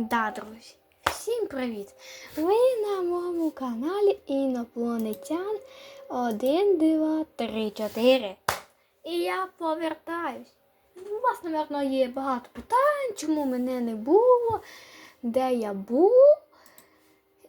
Да, друзі, всім привіт! Ви на моєму каналі Інопланетян 1, 2, 3, 4. І я повертаюсь. У вас, напевно, є багато питань, чому мене не було, де я був.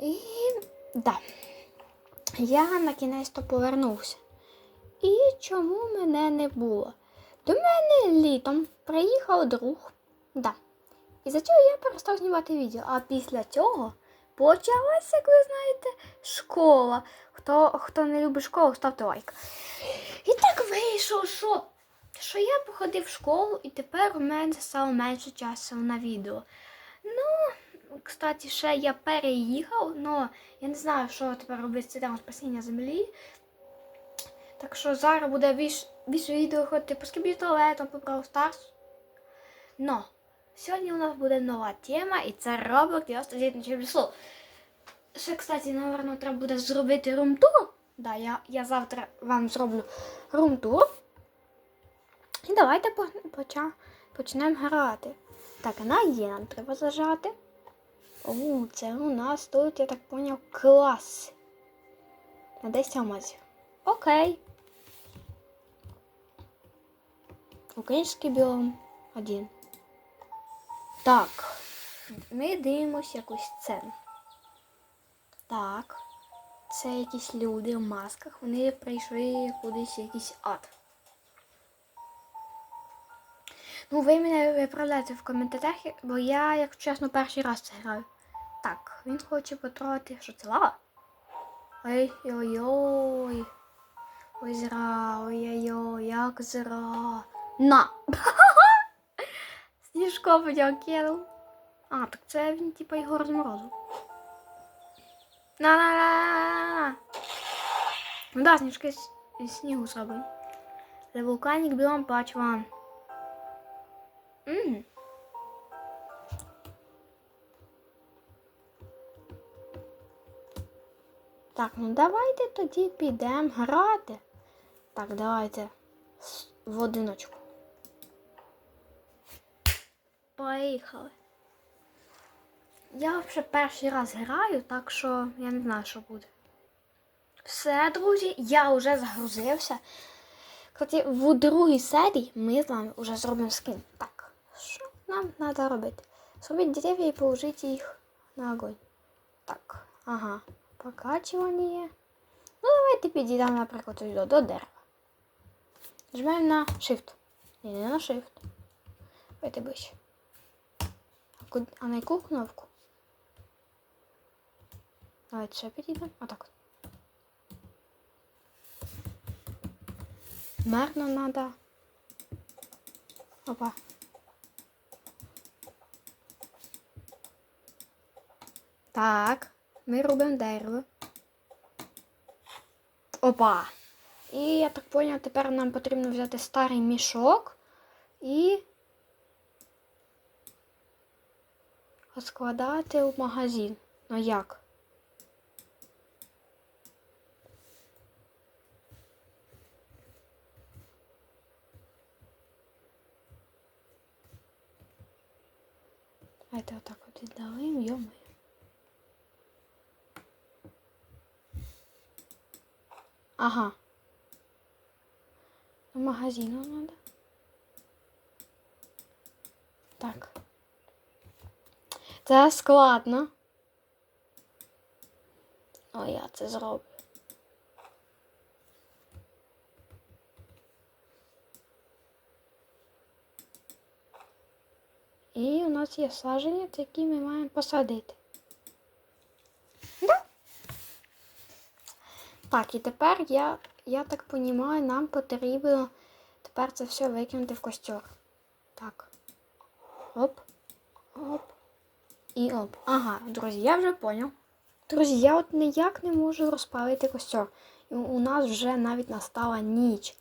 І да, я на кінець то повернувся. І чому мене не було? До мене літом приїхав друг. Да. І за цього я перестав знімати відео. А після цього почалася, як ви знаєте, школа. Хто, хто не любить школу, ставте лайк. І так вийшло, що, що я походив в школу, і тепер у мене стало менше часу на відео. Ну, кстати, ще я переїхав, але я не знаю, що тепер робити з цим спасіння землі. Так що зараз буде більш, більше відео ходити по скібітолетам, по Brawl. Но сьогодні у нас буде нова тема, і це Roblox 99 число. Ще, кстати, напевно, треба буде зробити румтур. Да, я, я завтра вам зроблю румтур. І давайте по- поча, почнемо грати. Так, на є нам треба зажати. О, це у нас тут, я так поняв, клас. На 10 алмазів. Окей. Український біом один. Так. Ми дивимося якусь сцену. Так. Це якісь люди в масках. Вони прийшли кудись якийсь ад. Ну, ви мене виправляєте в коментарях, бо я, якщо чесно, перший раз це граю. Так, він хоче потрогати, що це лава? Ой-ой-ой. Ой, зра, ой-ой-ой, як зра. На! Сніжко потяг кинув. А, так це він типа його розморозив. на на на Ну да, сніжки снігу зроблені. Це вулканік білом бач вам. Так, ну давайте тоді підемо грати. Так, давайте в одиночку. Поїхали. Я вже перший раз граю, так що я не знаю, що буде. Все, друзі, я вже загрузився. Кстати, в другій серії ми з вами вже зробимо скин. Так, що нам треба робити? Зробити дерев'я і положити їх на огонь. Так, ага. Покачування. Ну, давайте підійдемо, наприклад, до, до дерева. Нажимаємо на Shift. Ні, не на Shift. Давайте ближче. А, на яку кнопку? Давайте ще підійдемо. Отак. от. Мерно надо. Опа. Так, ми робимо дерево. Опа. І я так поняв, тепер нам потрібно взяти старий мішок і складати в магазин. Ну як? Давайте отак от віддалим, йомаю. Ага. Магазину надо. Так. Це складно. О, я це зроблю. І у нас є садження, які ми маємо посадити. Да? Так, і тепер я, я так розумію, нам потрібно тепер це все викинути в костер. Так. Оп. Оп. І оп. Ага, друзі, я вже поняв. Друзі, я от ніяк не можу розпалити костер. І у нас вже навіть настала ніч.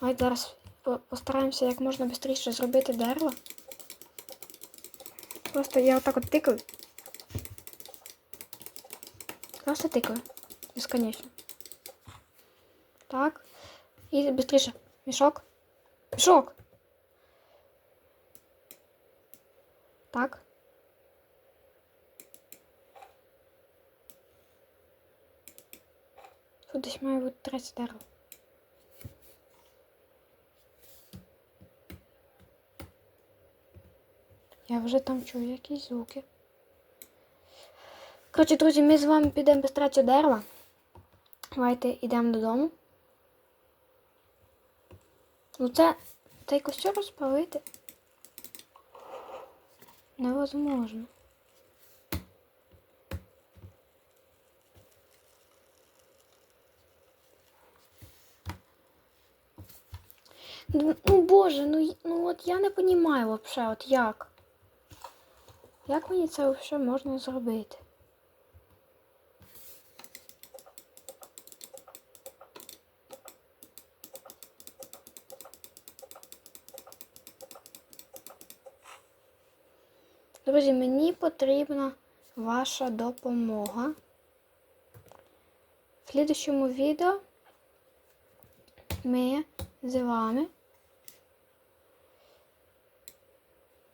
Давайте зараз постараємося як можна швидше зробити дерево. Просто я отак от тикаю. Просто тикаю. Безконечно. Так. І швидше. Мішок. Мішок. Так. Тут десь має бути третє дерево. Я вже там чую якісь звуки. Коротше, друзі, ми з вами підемо без третього дерева. Давайте йдемо додому. Ну це цей костюр розпалити невозможно. Ну, ну боже, ну, ну от я не розумію вообще, от як. Як мені це взагалі можна зробити? Друзі, мені потрібна ваша допомога. В слідчому відео ми з вами.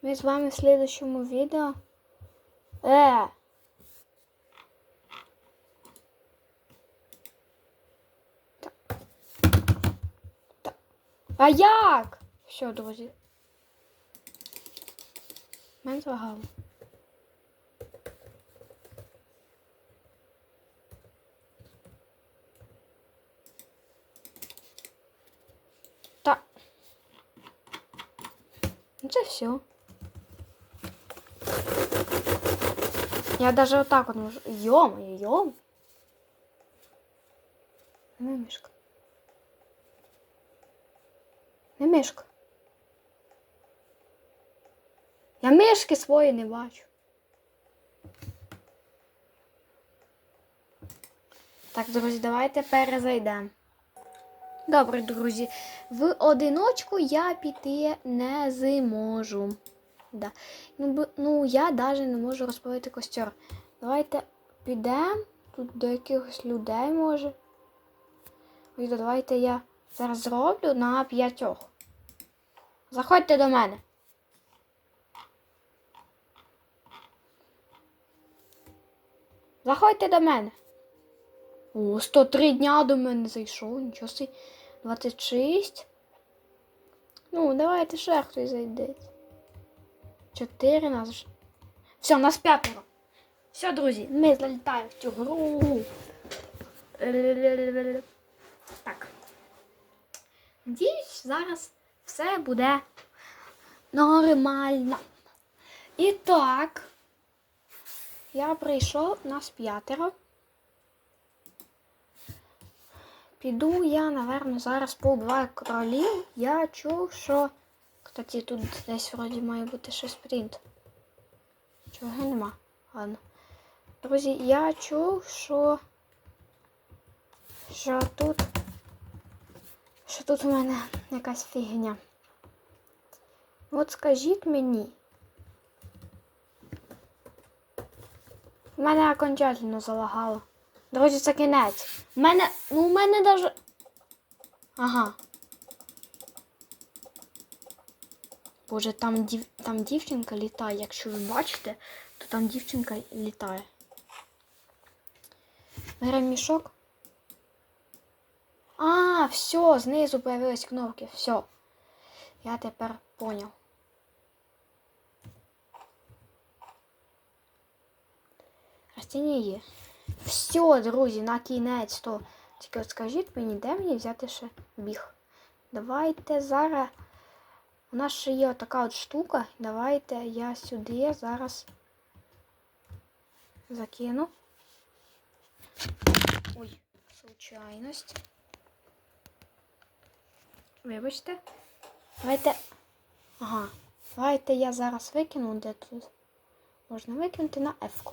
Ми з вами в слідчому відео. Е! Так. Так. А як? Все, друзі. Мене злагало. Ну це все. Я даже вот так вот можу. Йом, йом. Не мишка. Не мишка. Я мишки свої не бачу. Так, друзі, давайте перезайдемо. Добре, друзі. В одиночку я піти не зможу. Да. Ну, ну, я навіть не можу розпалити костер. Давайте підемо тут до якихось людей може. Ой, давайте я зараз зроблю на п'ятьох. Заходьте до мене. Заходьте до мене. О, 103 дня до мене зайшов. Нічого собі. 26. Ну, давайте ще хтось зайде. Чотири нас. Все, у нас п'ятеро. Все, друзі, ми залітаємо в цю гру. Так. Надіюсь, зараз все буде нормально. І так, я прийшов, нас п'ятеро. Піду я, напевно, зараз поубиваю королів. Я чув, що. Кстати, тут десь вроді має бути ще спринт. Чого нема? Ладно. Друзі, я чув, що. Що тут. Що тут у мене якась фігня. От скажіть мені. У мене окончательно залагало. Друзі, це кінець. У мене. Ну, у мене даже. Ага. Боже, там, дів... там дівчинка літає. Якщо ви бачите, то там дівчинка літає. Беремо мішок. А, все, знизу появились кнопки. Все. Я тепер поняв. Растіння є. Все, друзі, на кінець то. Тільки от скажіть мені, де мені взяти ще біг? Давайте зараз. У нас ще є така от штука. Давайте я сюди зараз закину. Ой, случайність. Вибачте. Давайте. Ага. Давайте я зараз викину, де тут. Можна викинути на F-ку.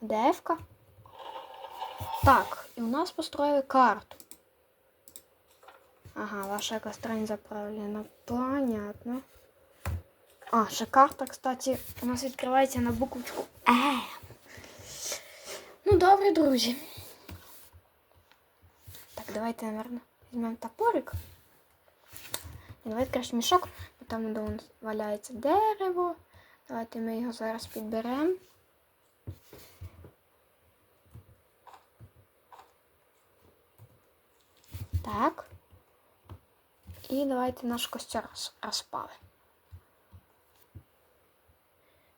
Де F-ка? Так, і у нас построили карту. Ага, ваша якась странь заправлена. Понятно. А, ще карта, кстати, у нас відкривається на буквочку Е. Ну, добре, друзі. Так, давайте, наверное, візьмемо топорик. І давайте краще мішок, бо там де валяється дерево. Давайте ми його зараз підберемо. Так. І давайте наш костер роз- розпали.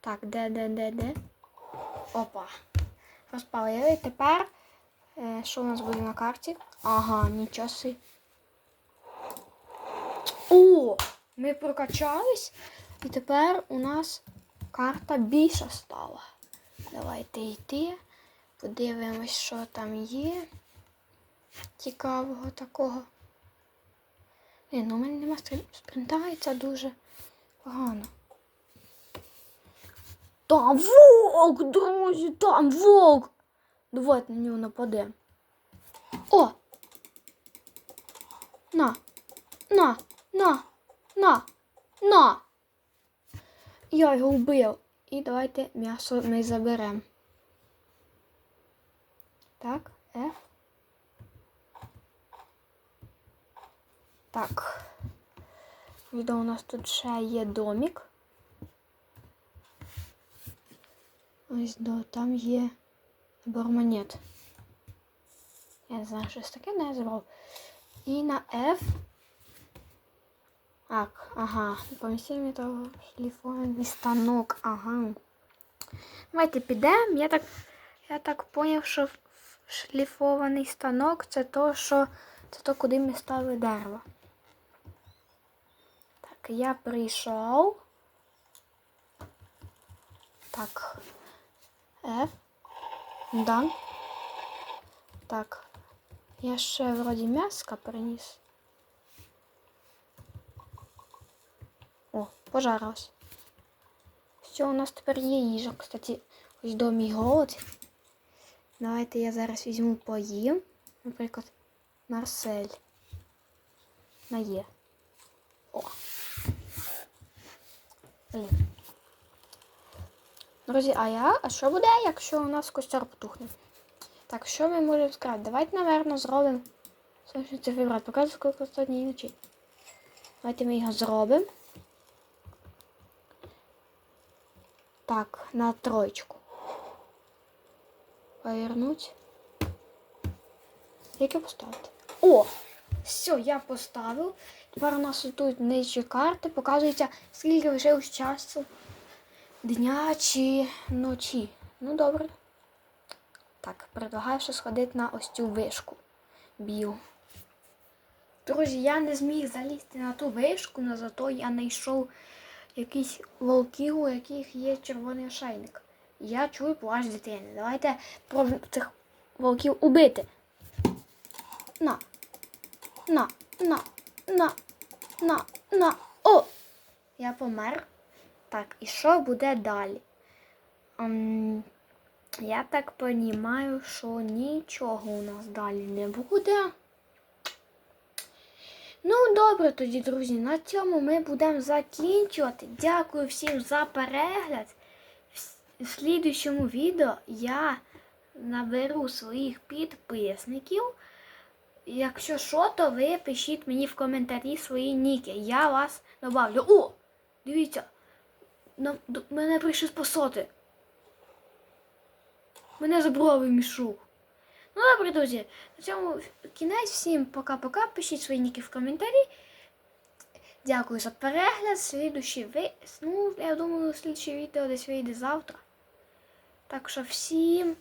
Так, де, де, де, де? Опа. Розпалили. Тепер е, що у нас буде на карті? Ага, нічого си. О! Ми прокачались. І тепер у нас карта більша стала. Давайте йти. Подивимось, що там є. Цікавого такого. Ні, ну у мене нема спринтається дуже погано. Там вовк, друзі, там вовк. Давайте на нього нападемо. О! На! На! На! На! На! Я його вбив. І давайте м'ясо ми заберемо. Так, F. Так. Відео у нас тут ще є домик. Ось до там є набор. Я не знаю, щось таке не забрав. І на F. Так, ага. Помістимо того шліфований станок. Ага. Давайте підемо. Я так, я так поняв, що шліфований станок це то, що це то, куди ми ставили дерево. Так, я прийшов. Так. F. Дан. Так. Я ще вроді м'яска приніс. О, пожарилась. Все, у нас тепер є їжа. Кстати, ось до мій голод. Давайте я зараз візьму поїм. Наприклад, Марсель. На Є. О. Блін. Друзі, а я, а що буде, якщо у нас костер потухне? Так, що ми можемо сказати? Давайте, напевно, зробимо сонячний циферблат. Показую, скільки сьогодні ночі. Давайте ми його зробимо. Так, на троечку. Повернуть. Яке поставити? О! Все, я поставив. Тепер у нас тут нижче карти показується, скільки вже часу дня чи ночі. Ну, добре. Так, предлагаю ще сходити на ось цю вишку. Білу. Друзі, я не зміг залізти на ту вишку, але зато я знайшов якісь волків, у яких є червоний ошейник. Я чую плач дитини. Давайте пробуємо цих волків убити. На. На, на, на, на, на. О! Я помер. Так, і що буде далі? Ем, я так розумію, що нічого у нас далі не буде. Ну, добре тоді, друзі, на цьому ми будемо закінчувати. Дякую всім за перегляд. В- слідуючому відео я наберу своїх підписників. Якщо що, то ви пишіть мені в коментарі свої ніки. Я вас добавлю. О! Дивіться, на, до, мене прийшли спасати. Мене забрали мішок. Ну добре, друзі. На цьому кінець. Всім пока-пока. Пишіть свої ніки в коментарі. Дякую за перегляд. Слідуючий ви... Ну, я думаю, слідче відео десь вийде завтра. Так що всім